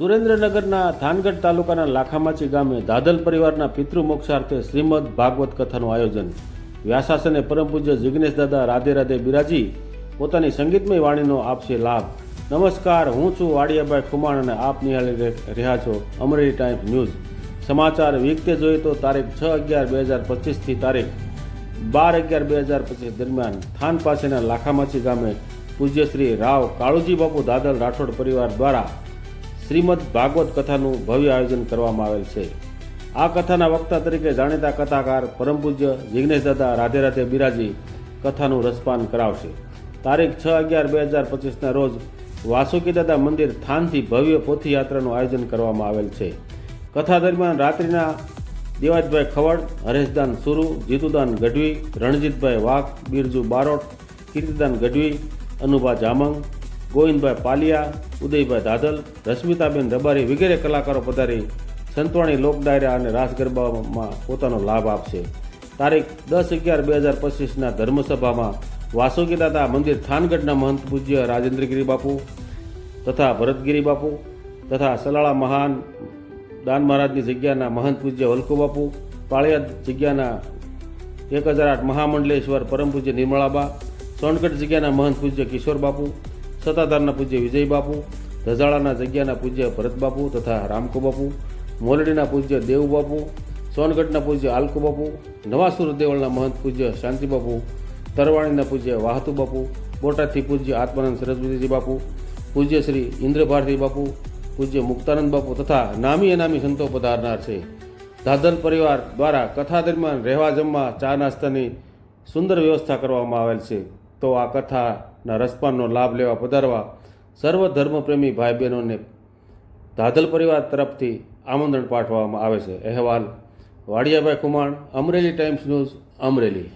સુરેન્દ્રનગરના થાનગઢ તાલુકાના લાખામાચી ગામે દાદલ પરિવારના પિતૃ મોક્ષાર્થે શ્રીમદ ભાગવત કથાનું આયોજન. વ્યાસાસને પરમ પૂજ્ય જિગ્નેશ દાદા રાધે રાધે બિરાજી, પોતાની સંગીતમય વાણીનો આપશે લાભ. નમસ્કાર, હું છું વાડિયાભાઈ ખુમાણ અને આપ નિહાળી રહે- રહ્યા છો અમરેલી ટાઈમ્સ ન્યૂઝ. સમાચાર વિગતે જોઈએ તો તારીખ છ અગિયાર બે હજાર પચીસથી તારીખ બાર અગિયાર બે હજાર પચીસ દરમિયાન થાન પાસેના લાખામાચી ગામે પૂજ્ય શ્રી રાવ કાળુજી બાપુ દાદલ રાઠોડ પરિવાર દ્વારા શ્રીમદ ભાગવત કથાનું ભવ્ય આયોજન કરવામાં આવેલ છે. આ કથાના વક્તા તરીકે જાણીતા કથાકાર પરમ પૂજ્ય જિગ્નેશ દાદા રાધે રાધે બિરાજી કથાનું રસપાન કરાવશે. તારીખ છ અગિયાર બે હજાર પચીસના રોજ વાસુકી દાદા મંદિર થાનથી ભવ્ય પોથીયાત્રાનું આયોજન કરવામાં આવેલ છે. કથા દરમિયાન રાત્રિના દેવાજભાઈ ખવડ, હરેશદાન સુરુ, જીતુદાન ગઢવી, રણજીતભાઈ વાઘ, બિરજુ બારોટ, કીર્તિદાન ગઢવી, અનુભા જામંગ ગોવિંદભાઈ પાલિયા, ઉદયભાઈ દાદલ રશ્મિતાબેન રબારી વગેરે કલાકારો પધારી સંતવાણી લોક ડાયરા અને રાસ ગરબામાં પોતાનો લાભ આપશે. તારીખ દસ અગિયાર બે હજાર પચીસના ધર્મસભામાં વાસુકી દાદા મંદિર થાનગઢના મહંત પૂજ્ય રાજેન્દ્રગીરી બાપુ તથા ભરતગીરી બાપુ તથા સલાળા મહાન દાન મહારાજની જગ્યાના મહંત પૂજ્ય વલ્કુ બાપુ પાળિયા જગ્યાના એક હજાર આઠ મહામંડલેશ્વર પરમ પૂજ્ય નિર્મળાબા, સોનગઢ જગ્યાના મહંત પૂજ્ય કિશોર બાપુ સત્તાધારના પૂજ્ય વિજય બાપુ, ધજાળાના જગ્યાના પૂજ્ય ભરત બાપુ તથા રામકો બાપુ, મોરડીના પૂજ્ય દેવબાપુ સોનગઢના પૂજ્ય આલકો બાપુ, નવાસુર દેવળના મહંત પૂજ્ય શાંતિ બાપુ, તરવાણીના પૂજ્ય વાહતુ બાપુ, બોટાદથી પૂજ્ય આત્માનંદ સરસ્વતીજી બાપુ, પૂજ્ય શ્રી ઇન્દ્રભારતી બાપુ, પૂજ્ય મુક્તાનંદ બાપુ તથા નામી અનામી સંતો પધારનાર છે. દાદર પરિવાર દ્વારા કથા દરમિયાન રહેવા જમવા ચા નાસ્તાની સુંદર વ્યવસ્થા કરવામાં આવેલ છે. તો આ કથાના રસપાનનો લાભ લેવા પધારવા સર્વ ધર્મપ્રેમી ભાઈ બહેનોને ધાધલ પરિવાર તરફથી આમંત્રણ પાઠવવામાં આવે છે. અહેવાલ, વાડિયાભાઈ કુમાણ અમરેલી ટાઈમ્સ ન્યૂઝ, અમરેલી.